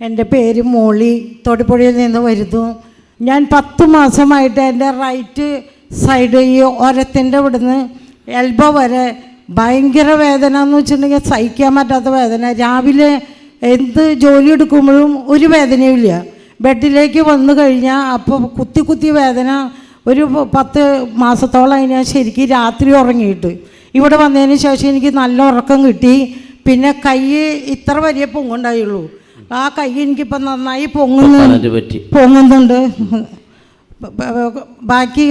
എന്റെ പേര് മോളി തൊടിപ്പുഴയിൽ നിന്ന് വരുന്നു. ഞാൻ പത്ത് മാസമായിട്ട് എന്റെ റൈറ്റ് സൈഡ് ഈ ഓരത്തിന്റെ നിന്ന് എൽബോ വരെ ഭയങ്കര വേദന എന്ന് വെച്ചിട്ടുണ്ടെങ്കിൽ സഹിക്കാൻ പറ്റാത്ത വേദന. രാവിലെ എന്ത് ജോലി എടുക്കുമ്പോഴും ഒരു വേദനയുമില്ല ബെഡിലേക്ക് വന്നു കഴിഞ്ഞാൽ അപ്പോൾ കുത്തി കുത്തി വേദന ഒരു പത്ത് മാസത്തോളം ഞാൻ ശരിക്കും രാത്രി ഉറങ്ങിയിട്ട്. ഇവിടെ വന്നതിന് ശേഷം എനിക്ക് നല്ല ഉറക്കം കിട്ടി. പിന്നെ കൈ ഇത്ര വലിയ പൊങ്ങുണ്ടായുള്ളൂ. ആ കൈ എനിക്കിപ്പോൾ നന്നായി പൊങ്ങുന്നു പൊങ്ങുന്നുണ്ട്. ബാക്കി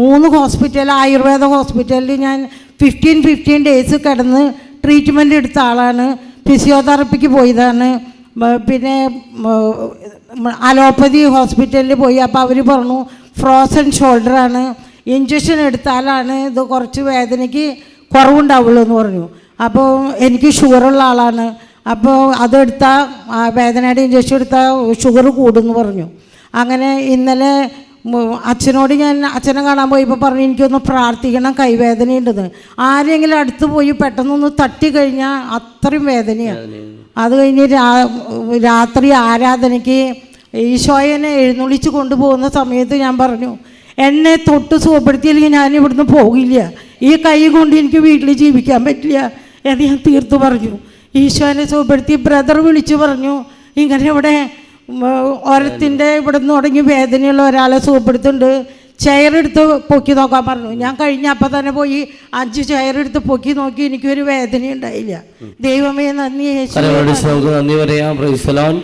മൂന്ന് ഹോസ്പിറ്റൽ ആയുർവേദ ഹോസ്പിറ്റലിൽ ഞാൻ ഫിഫ്റ്റീൻ ഫിഫ്റ്റീൻ ഡേയ്സ് കിടന്ന് ട്രീറ്റ്മെന്റ് എടുത്ത ആളാണ്. ഫിസിയോതെറപ്പിക്ക് പോയതാണ്. പിന്നെ അലോപ്പതി ഹോസ്പിറ്റലിൽ പോയി. അപ്പോൾ അവർ പറഞ്ഞു ഫ്രോസൺ ഷോൾഡറാണ് ഇഞ്ചക്ഷൻ എടുത്താലാണ് ഇത് കുറച്ച് വേദനയ്ക്ക് കുറവുണ്ടാവുള്ളൂ എന്ന് പറഞ്ഞു. അപ്പോൾ എനിക്ക് ഷുഗറുള്ള ആളാണ്. അപ്പോൾ അതെടുത്താൽ വേദനയുടെ ഇഞ്ചക്ഷൻ എടുത്താൽ ഷുഗർ കൂടുമെന്ന് പറഞ്ഞു. അങ്ങനെ ഇന്നലെ അച്ഛനോട് ഞാൻ അച്ഛനെ കാണാൻ പോയപ്പോൾ പറഞ്ഞു എനിക്കൊന്ന് പ്രാർത്ഥിക്കണം കൈവേദനയുണ്ടെന്ന്. ആരെങ്കിലും അടുത്ത് പോയി പെട്ടെന്നൊന്ന് തട്ടി കഴിഞ്ഞാൽ അത്രയും വേദനയാണ് അത് കഴിഞ്ഞ് രാ- രാത്രി ആരാധനയ്ക്ക് ഈശോയനെ എഴുന്നള്ളിച്ച് കൊണ്ടുപോകുന്ന സമയത്ത് ഞാൻ പറഞ്ഞു എന്നെ തൊട്ട് സുഖപ്പെടുത്തിയില്ലെങ്കിൽ ഞാൻ ഇവിടുന്ന് പോകില്ല. ഈ കൈ കൊണ്ട് എനിക്ക് വീട്ടിൽ ജീവിക്കാൻ പറ്റില്ല. എന്ന് ഞാൻ തീർത്തു പറഞ്ഞു. ഈശോനെ സുഖപ്പെടുത്തി ബ്രദർ വിളിച്ചു പറഞ്ഞു ഇങ്ങനെ ഇവിടെ ഓരത്തിന്റെ ഇവിടെ നിന്ന് തുടങ്ങി വേദനയുള്ള ഒരാളെ സുഖപ്പെടുത്തുന്നുണ്ട്. ചെയറെടുത്ത് പൊക്കി നോക്കാൻ പറഞ്ഞു. ഞാൻ കഴിഞ്ഞ അപ്പം തന്നെ പോയി അഞ്ച് ചെയറെടുത്ത് പൊക്കി നോക്കി എനിക്കൊരു വേദന ഉണ്ടായില്ല ദൈവമേ നന്ദി നന്ദി പറയാം.